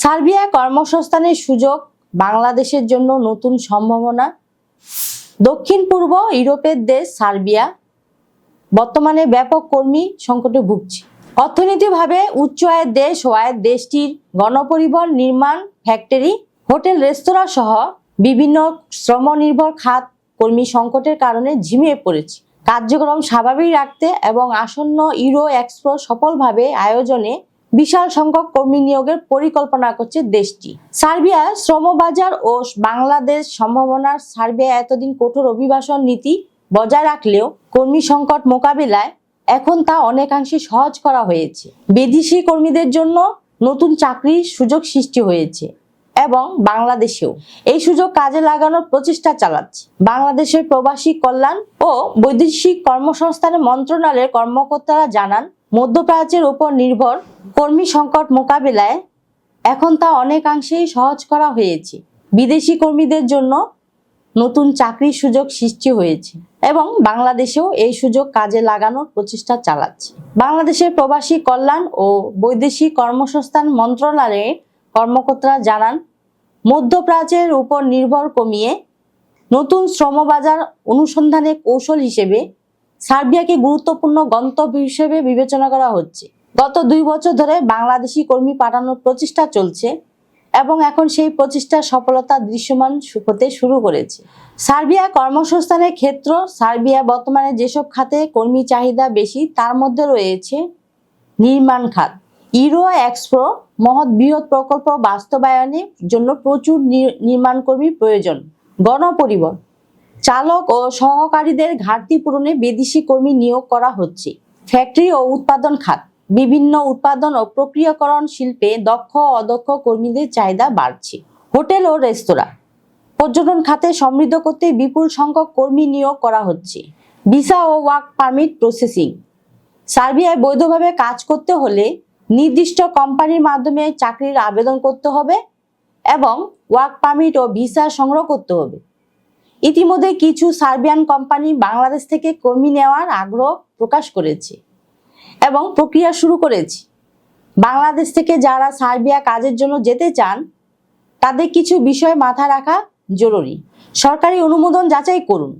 Serbia কর্মসংস্থানের সুযোগ বাংলাদেশের জন্য নতুন সম্ভাবনা। দক্ষিণ পূর্ব ইউরোপের দেশ সার্বিয়া বর্তমানে ব্যাপক কর্মী সংকটে ভুগছে। অর্থনৈতিকভাবে উচ্চ আয়ের দেশ হওয়ায় দেশটির গণপরিবহন নির্মাণ, ফ্যাক্টরি, হোটেল, রেস্তোরাঁ সহ বিভিন্ন শ্রমনির্ভর খাত কর্মী সংকটের কারণে ঝিমিয়ে পড়েছে। কার্যক্রম স্বাভাবিক রাখতে এবং আসন্ন ইউরো এক্সপো সফলভাবে আয়োজনে বিশাল সংখ্যক কর্মী নিয়োগের পরিকল্পনা করছে দেশটি। সার্বিয়া শ্রমবাজার ও বাংলাদেশ সম্ভাবনার সার্বিয়া এতদিন কঠোর অভিবাসন নীতি বজায় রাখলেও কর্মী সংকট মোকাবিলায় এখন তা অনেকাংশে সহজ করা হয়েছে। বিদেশি কর্মীদের জন্য নতুন চাকরির সুযোগ সৃষ্টি হয়েছে এবং বাংলাদেশেও। এই সুযোগ কাজে লাগানোর প্রচেষ্টা চালাচ্ছে। বাংলাদেশের প্রবাসী কল্যাণ ও বৈদেশিক কর্মসংস্থান মন্ত্রণালয়ের কর্মকর্তারা জানান মধ্যপ্রাচ্যের উপর নির্ভর কর্মী সংকট মোকাবিলায় এখন তা অনেকাংশেই সহজ করা হয়েছে। বিদেশি কর্মীদের জন্য নতুন চাকরির সুযোগ সৃষ্টি হয়েছে এবং বাংলাদেশেও এই সুযোগ কাজে লাগানোর প্রচেষ্টা চালাচ্ছে। বাংলাদেশের প্রবাসী কল্যাণ ও বৈদেশিক কর্মসংস্থান মন্ত্রণালয়ের কর্মকর্তারা জানান, মধ্যপ্রাচ্যের উপর নির্ভর কমিয়ে নতুন শ্রমবাজার অনুসন্ধানের কৌশল হিসেবে সার্বিয়াকে গুরুত্বপূর্ণ গন্তব্য হিসেবে বিবেচনা করা হচ্ছে। গত দুই বছর ধরে বাংলাদেশি কর্মী পাঠানোর প্রচেষ্টা চলছে এবং এখন সেই প্রচেষ্টার সফলতা দৃশ্যমান হতে শুরু করেছে। সার্বিয়া কর্মসংস্থানের ক্ষেত্র, সার্বিয়া বর্তমানে যেসব খাতে কর্মী চাহিদা বেশি, তার মধ্যে রয়েছে নির্মাণ খাত। ইউরো এক্সপ্রো মহৎ বৃহৎ প্রকল্প বাস্তবায়নের জন্য প্রচুর নির্মাণ কর্মীর প্রয়োজন। গণপরিবহন চালক ও সহকারীদের ঘাটতি পূরণে বিদেশি কর্মী নিয়োগ করা হচ্ছে। ফ্যাক্টরি ও উৎপাদন খাত, বিভিন্ন উৎপাদন ও প্রক্রিয়াকরণ শিল্পে দক্ষ অদক্ষ কর্মীদের চাহিদা বাড়ছে। হোটেল ও রেস্তোরাঁ, পর্যটন খাতে সমৃদ্ধ করতে বিপুল সংখ্যক কর্মী নিয়োগ করা হচ্ছে। ভিসা ও ওয়ার্ক পারমিট প্রসেসিং, সার্বিয়ায় বৈধভাবে কাজ করতে হলে নির্দিষ্ট কোম্পানির মাধ্যমে চাকরির আবেদন করতে হবে এবং ওয়ার্ক পারমিট ও ভিসা সংগ্রহ করতে হবে। ইতিমধ্যে কিছু সার্বিয়ান কোম্পানি বাংলাদেশ থেকে কর্মী নেওয়ার আগ্রহ প্রকাশ করেছে এবং প্রক্রিয়া শুরু করেছে। বাংলাদেশ থেকে যারা সার্বিয়া কাজের জন্য যেতে চান, তাদের কিছু বিষয় মাথায় রাখা জরুরি। সরকারি অনুমোদন যাচাই করুন।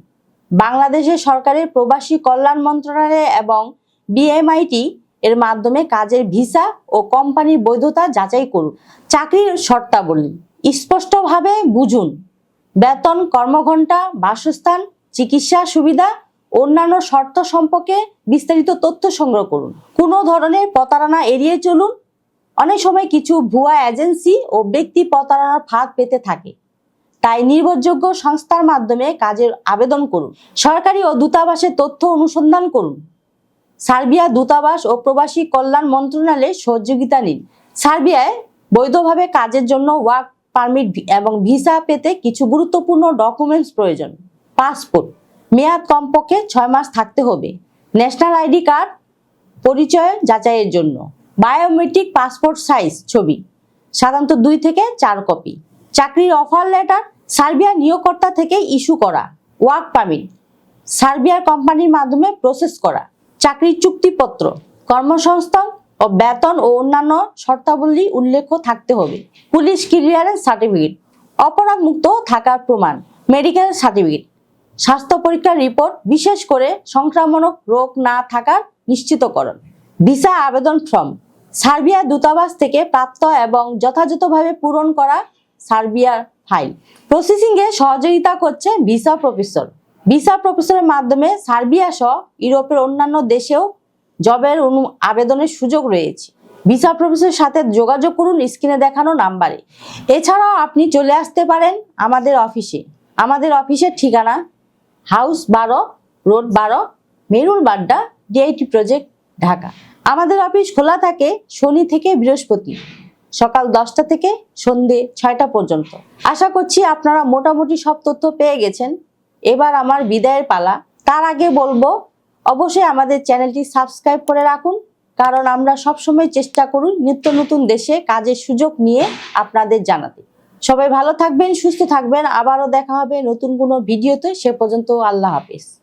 বাংলাদেশের সরকারের প্রবাসী কল্যাণ মন্ত্রণালয় এবং বিএমআইটি এর মাধ্যমে কাজের ভিসা ও কোম্পানির বৈধতা যাচাই করুন। চাকরির শর্তাবলী স্পষ্টভাবে বুঝুন। বেতন, কর্মঘণ্টা, বাসস্থান, চিকিৎসা সুবিধা, অন্যান্য শর্ত সম্পর্কে বিস্তারিত তথ্য সংগ্রহ করুন। কোনো ধরনের প্রতারণা এড়িয়ে চলুন। অনেক সময় কিছু ভুয়া এজেন্সি ও ব্যক্তি প্রতারণার ফাঁদ পেতে থাকে। তাই নির্ভরযোগ্য সংস্থার মাধ্যমে কাজের আবেদন করুন। সরকারি ও দূতাবাসের তথ্য অনুসন্ধান করুন। সার্বিয়া দূতাবাস ও প্রবাসী কল্যাণ মন্ত্রণালয়ের সহযোগিতা নিন। সার্বিয়ায় বৈধভাবে কাজের জন্য ওয়ার্ক পারমিট এবং ভিসা পেতে কিছু গুরুত্বপূর্ণ ডকুমেন্টস প্রয়োজন। পাসপোর্ট মেয়াদ কমপক্ষে ছয় মাস থাকতে হবে। ন্যাশনাল আইডি কার্ড পরিচয় যাচাইয়ের জন্য। বায়োমেট্রিক পাসপোর্ট সাইজ ছবি। সাধারণত দুই থেকে চার কপি চাকরির অফার লেটার সার্বিয়া নিয়োগকর্তা থেকে ইস্যু করা। ওয়ার্ক পারমিট সার্বিয়ার কোম্পানির মাধ্যমে প্রসেস করা। চাকরির চুক্তিপত্র, কর্মসংস্থান ও বেতন ও অন্যান্য শর্তাবলী উল্লেখ থাকতে হবে। পুলিশ ক্লিয়ারেন্স সার্টিফিকেট অপরাধ মুক্ত থাকার প্রমাণ, মেডিকেল সার্টিফিকেট, স্বাস্থ্য পরীক্ষার রিপোর্ট, বিশেষ করে সংক্রামক রোগ না থাকার নিশ্চিতকরণ, ভিসা আবেদন ফর্ম, সার্বিয়া দূতাবাস থেকে প্রাপ্ত এবং যথাযথভাবে পূরণ করা সার্বিয়ার ফাইল। প্রসেসিংয়ে সহযোগিতা করছে ভিসা প্রফেসর। ভিসা প্রফেসরের মাধ্যমে সার্বিয়া সহ ইউরোপের অন্যান্য দেশেও জবের অনু আবেদনের সুযোগ রয়েছে। ভিসা প্রফেসের সাথে যোগাযোগ করুন, স্ক্রিনে দেখানো নাম্বারে। এছাড়াও আপনি চলে আসতে পারেন আমাদের অফিসে। আমাদের অফিসের ঠিকানা হাউস বারো, রোড বারো মেরুল বাড্ডা, ডিআইটি প্রজেক্ট, ঢাকা। আমাদের অফিস খোলা থাকে শনি থেকে বৃহস্পতি। সকাল দশটা থেকে সন্ধে ছয়টা পর্যন্ত। আশা করছি আপনারা মোটামুটি সব তথ্য পেয়ে গেছেন। এবার আমার বিদায়ের পালা। তার আগে বলব অবশ্যই আমাদের চ্যানেলটি সাবস্ক্রাইব করে রাখুন, কারণ আমরা সবসময় চেষ্টা করুন নিত্য নতুন দেশে কাজের সুযোগ নিয়ে আপনাদের জানাতে। সবাই ভালো থাকবেন, সুস্থ থাকবেন, আবারও দেখা হবে নতুন কোনো ভিডিওতে, সে পর্যন্ত আল্লাহ হাফেজ।